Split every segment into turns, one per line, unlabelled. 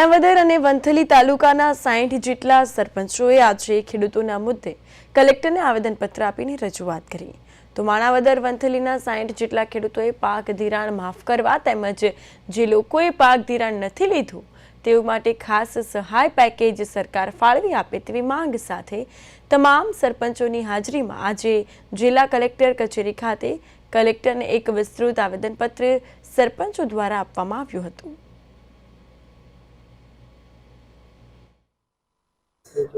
માણાવદર અને વંથલી તાલુકાના સાઠ જેટલા સરપંચોએ આજે ખેડૂતોના મુદ્દે કલેક્ટરને આવેદનપત્ર આપીને રજૂઆત કરી. તો માણાવદર વંથલીના સાઠ જેટલા ખેડૂતોએ પાક ધિરાણ માફ કરવા તેમજ જે લોકોએ પાક ધિરાણ નથી લીધું તેઓ માટે ખાસ સહાય પેકેજ સરકાર ફાળવી આપે તેવી માંગ સાથે તમામ સરપંચોની હાજરીમાં આજે જિલ્લા કલેક્ટર કચેરી ખાતે કલેક્ટરને એક વિસ્તૃત આવેદનપત્ર સરપંચો દ્વારા આપવામાં આવ્યું હતું.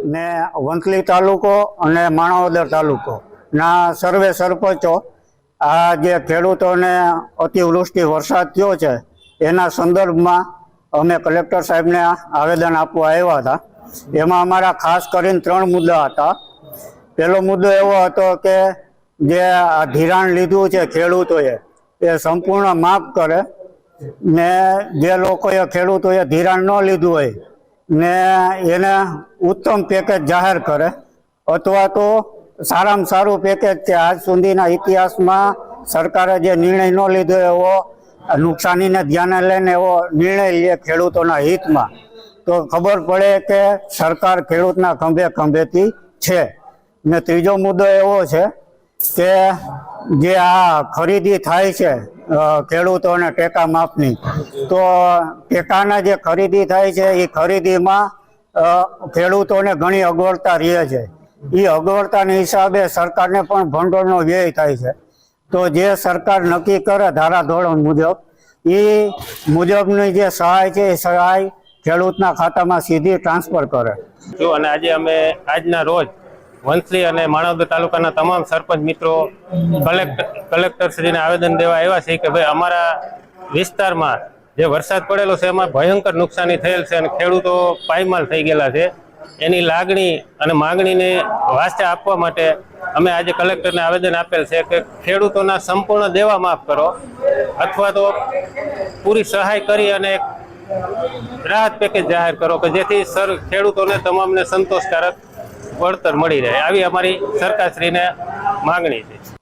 ને વંથલી તાલુકો અને માણાવદર તાલુકો. ના સર્વે સરપંચો, આ જે ખેડૂતોને અતિવૃષ્ટિ વરસાદ થયો છે, એના સંદર્ભમાં અમે કલેક્ટર સાહેબને આવેદન આપવા આવ્યા હતા. એમાં અમારા ખાસ કરીને ત્રણ મુદ્દા હતા. પહેલો મુદ્દો એવો હતો કે જે આ ધિરાણ લીધું છે ખેડૂતોએ, એ સંપૂર્ણ માફ કરે ને જે લોકોએ ખેડૂતોએ ધિરાણ ન લીધું હોય ને એને ઉત્તમ પેકેજ જાહેર કરે. અથવા તો સારામાં સારું પેકેજ છે. આજ સુધીના ઇતિહાસમાં સરકારે જે નિર્ણય ન લીધો એવો, નુકસાનીને ધ્યાને લઈને એવો નિર્ણય લે ખેડૂતોના હિતમાં, તો ખબર પડે કે સરકાર ખેડૂતના ખંભે ખંભેથી છે. ને ત્રીજો મુદ્દો એવો છે કે જે આ ખરીદી થાય છે ખેડૂતોને ટેકા માપની. તો ટેકાના જે ખરીદી થાય છે એ ખરીદીમાં ખેડૂતોને ઘણી અગવડતા રહે છે. એ અગવડતાના હિસાબે સરકારને પણ ભંડોળનો વ્યય થાય છે. તો જે સરકાર નક્કી કરે ધારાધોરણ મુજબ એ મુજબની જે સહાય છે, એ સહાય ખેડૂતના ખાતામાં સીધી ટ્રાન્સફર કરે.
જો, અને આજે અમે આજના રોજ વંથલી અને માણાવદર તાલુકાના તમામ સરપંચ મિત્રો કલેક્ટર કલેક્ટરશ્રીને આવેદન દેવા આવ્યા છે કે ભાઈ અમારા વિસ્તારમાં જે વરસાદ પડેલો છે, એમાં ભયંકર નુકસાની થયેલ છે અને ખેડૂતો પાયમાલ થઈ ગયેલા છે. એની લાગણી અને માગણીને વાસ્તે આપવા માટે અમે આજે કલેક્ટરને આવેદન આપેલ છે કે ખેડૂતોના સંપૂર્ણ દેવા માફ કરો અથવા તો પૂરી સહાય કરી અને રાહત પેકેજ જાહેર કરો કે જેથી સર ખેડૂતોને તમામને સંતોષકારક વળતર મળી રહે. આવી અમારી સરકારશ્રીને માંગણી છે.